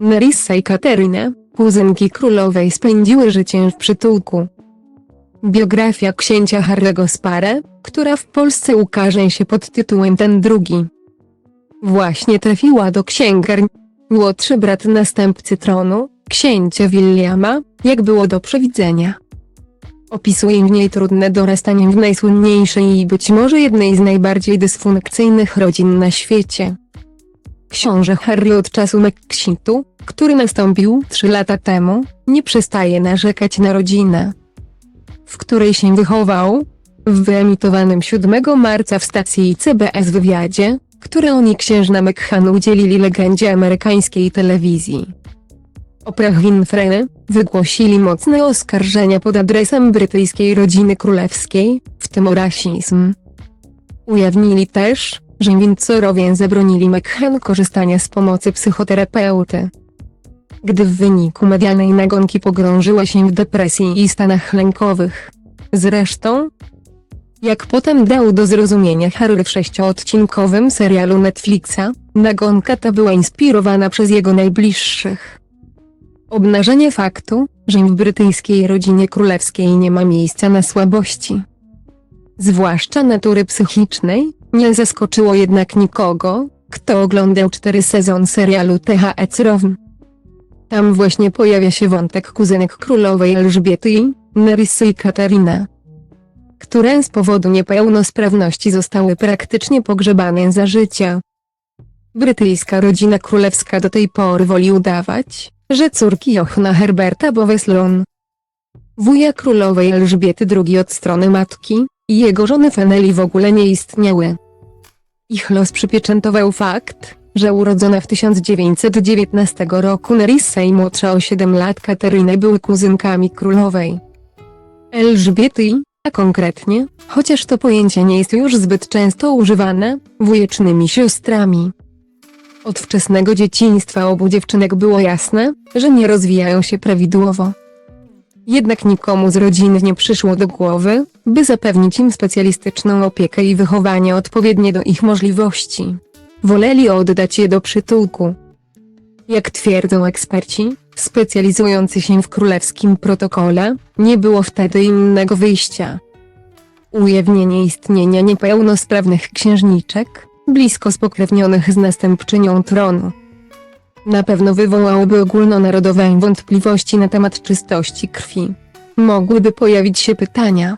Nerissa i Katerina, kuzynki królowej spędziły życie w przytułku. Biografia księcia Harry'ego Spare, która w Polsce ukaże się pod tytułem Ten drugi. Właśnie trafiła do księgarni. Młodszy brat następcy tronu, księcia Williama, jak było do przewidzenia. Opisuje w niej trudne dorastanie w najsłynniejszej i być może jednej z najbardziej dysfunkcyjnych rodzin na świecie. Książę Harry od czasu Mexitu, który nastąpił trzy lata temu, nie przestaje narzekać na rodzinę, w której się wychował. W wyemitowanym 7 marca w stacji CBS wywiadzie, który oni księżna McCann udzielili legendzie amerykańskiej telewizji. Oprah Winfrey wygłosili mocne oskarżenia pod adresem brytyjskiej rodziny królewskiej, w tym o rasizm. Ujawnili też, że Windsorowie zabronili McCann korzystania z pomocy psychoterapeuty. Gdy w wyniku medialnej nagonki pogrążyła się w depresji i stanach lękowych. Zresztą, jak potem dał do zrozumienia Harry w sześcioodcinkowym serialu Netflixa, nagonka ta była inspirowana przez jego najbliższych. Obnażenie faktu, że w brytyjskiej rodzinie królewskiej nie ma miejsca na słabości. Zwłaszcza natury psychicznej, nie zaskoczyło jednak nikogo, kto oglądał cztery sezon serialu THE Crown. Tam właśnie pojawia się wątek kuzynek królowej Elżbiety i Nerissy i Katarina które z powodu niepełnosprawności zostały praktycznie pogrzebane za życia. Brytyjska rodzina królewska do tej pory woli udawać, że córki Johanna Herberta Boweslon, wuja królowej Elżbiety II od strony matki, i jego żony Feneli w ogóle nie istniały. Ich los przypieczętował fakt, że urodzona w 1919 roku Nerissa i młodsza o 7 lat Kateryna były kuzynkami królowej. Elżbiety a konkretnie, chociaż to pojęcie nie jest już zbyt często używane, wujecznymi siostrami. Od wczesnego dzieciństwa obu dziewczynek było jasne, że nie rozwijają się prawidłowo. Jednak nikomu z rodziny nie przyszło do głowy, by zapewnić im specjalistyczną opiekę i wychowanie odpowiednie do ich możliwości. Woleli oddać je do przytułku. Jak twierdzą eksperci, specjalizujący się w królewskim protokole, nie było wtedy innego wyjścia. Ujawnienie istnienia niepełnosprawnych księżniczek, blisko spokrewnionych z następczynią tronu. Na pewno wywołałoby ogólnonarodowe wątpliwości na temat czystości krwi. Mogłyby pojawić się pytania.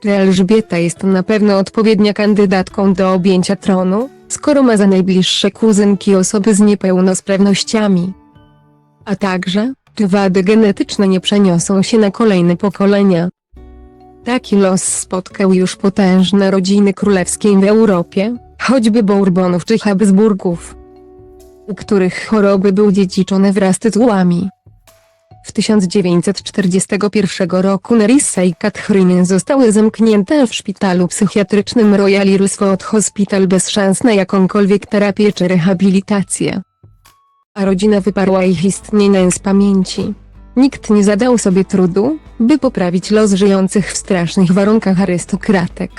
Czy Elżbieta jest na pewno odpowiednia kandydatką do objęcia tronu, skoro ma za najbliższe kuzynki osoby z niepełnosprawnościami? A także, czy wady genetyczne nie przeniosą się na kolejne pokolenia? Taki los spotkał już potężne rodziny królewskie w Europie, choćby Bourbonów czy Habsburgów, u których choroby były dziedziczone wraz z tytułami. W 1941 roku Nerissa i Catherine zostały zamknięte w szpitalu psychiatrycznym Royal Roosevelt Hospital bez szans na jakąkolwiek terapię czy rehabilitację. A rodzina wyparła ich istnienie z pamięci. Nikt nie zadał sobie trudu, by poprawić los żyjących w strasznych warunkach arystokratek.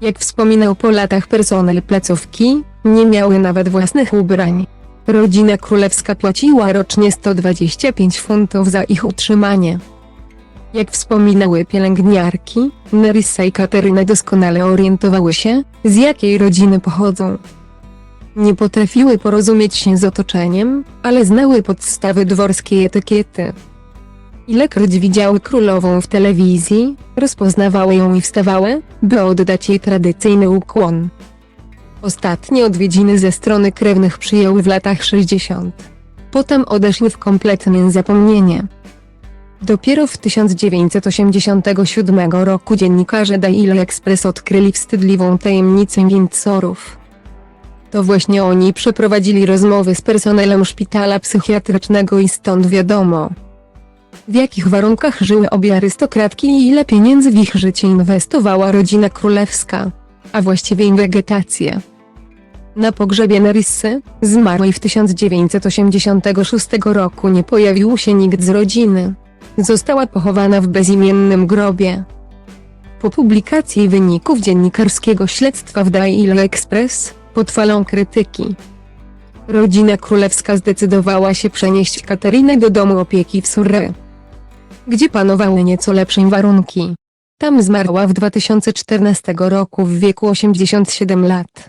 Jak wspominał po latach personel placówki, nie miały nawet własnych ubrań. Rodzina królewska płaciła rocznie 125 funtów za ich utrzymanie. Jak wspominały pielęgniarki, Nerissa i Kateryna doskonale orientowały się, z jakiej rodziny pochodzą. Nie potrafiły porozumieć się z otoczeniem, ale znały podstawy dworskiej etykiety. Ilekroć widziały królową w telewizji, rozpoznawały ją i wstawały, by oddać jej tradycyjny ukłon. Ostatnie odwiedziny ze strony krewnych przyjęły w latach 60. Potem odeszły w kompletne zapomnienie. Dopiero w 1987 roku dziennikarze Daily Express odkryli wstydliwą tajemnicę Windsorów. To właśnie oni przeprowadzili rozmowy z personelem szpitala psychiatrycznego i stąd wiadomo, w jakich warunkach żyły obie arystokratki i ile pieniędzy w ich życie inwestowała rodzina królewska, a właściwie im wegetację. Na pogrzebie Nerissy, zmarłej w 1986 roku nie pojawił się nikt z rodziny. Została pochowana w bezimiennym grobie. Po publikacji wyników dziennikarskiego śledztwa w Daily Express, pod falą krytyki, Rodzina królewska zdecydowała się przenieść Katarinę do domu opieki w Surrey, gdzie panowały nieco lepsze warunki. Tam zmarła w 2014 roku w wieku 87 lat.